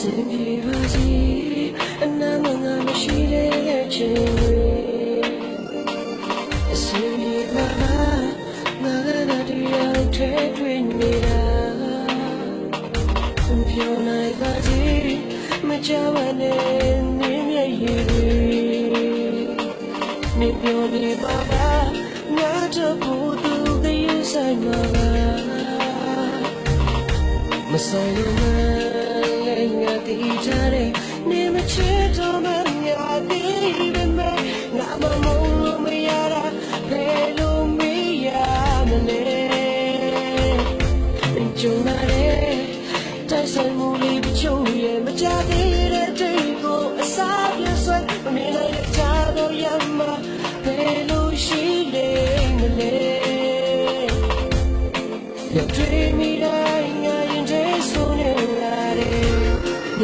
စင်ပြေပါစေအနာမငါမရှိတဲ့ချိန်တွေအစင်ပြေပါငါကတည်းကရောက်ထဲတွင်နေတာစင်ပြေနိုင်ပါစေမချဝနဲ့နေမြည်ရည်နေပြောနေပါပါငါတို့ဘူးသူကယူဆိုင်မှာမဆိုင်လို့ ငါတည်ကြတယ်နေမချစ်တော့မငါတည်ပဲမငါမမလို့မရတာဘယ်လိုမရမလဲကြုံရတဲ့တိုက်ဆိုင်မှုလေးပြချို့ရဲ့မကြသေးတဲ့တိတ်ကိုအစားပြဆွဲမနေနိုင်တဲ့ချာတော့ရမှာဘယ်လိုရှိလဲမလဲ Your dream me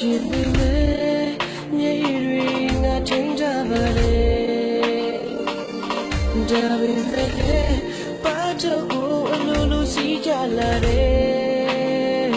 ချစ်ပေမဲ့မျက်ရည်တွေငါထိန်ကြပါလေဒါပေမဲ့ပါတော့ကိုအလိုလိုစီးကြလာတယ်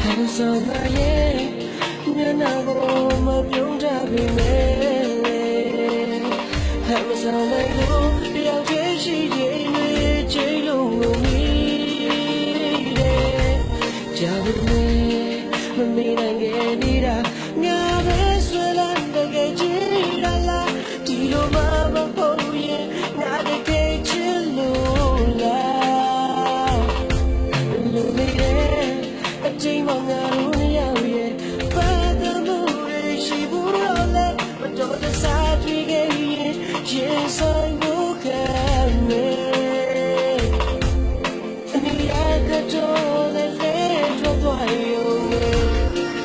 ဟန်ဆောင်မရဲ့မျက်နှာကိုမပြုံးကြပေမဲ့ဟန်ဆောင်လိုက်လို့တယောက်တည်းရှိရင်တွေချိန်လုံးကိုမြည်တယ်ကြာဘူးလေမမေ့နိုင် ခဲ့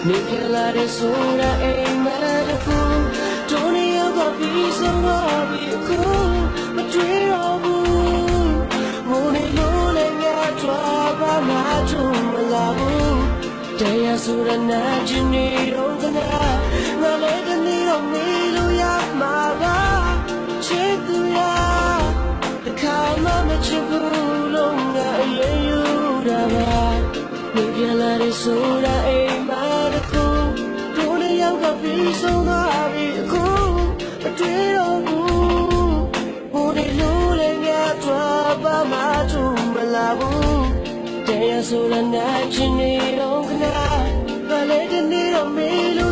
နေပြလာတဲ့ဆိုတာအိမ်မက်ခုတို့နေရောကပြီးဆုံးသွားပြီအခုမတွေ့တော့ဘူးငိုနေလို့လည်းငါတော့ဘာမှထုံမလာဘူးတရားဆိုရနာချင်နေတော့ကနာငါလည်းတနေ့တော့မေးလို့ရမှာပါချစ်သူ Dole yau ka pi so na bi ko A twe ro bu Mo de lo le nga twa ba ma tu ma la bu Te ya so la na chin ni ro kana Ba le de ni ro me lo